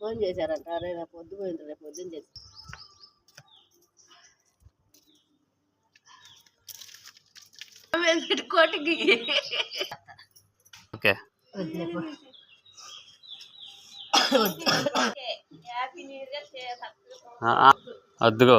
Phone చేశారంట. అరే రేపు పొద్దు పోయింది రేపు పొద్దున్న చేసి కోటికి. ఓకే. అద్దుగో.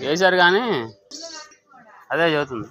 వేశారు కానీ? అదే చదువుతుంది.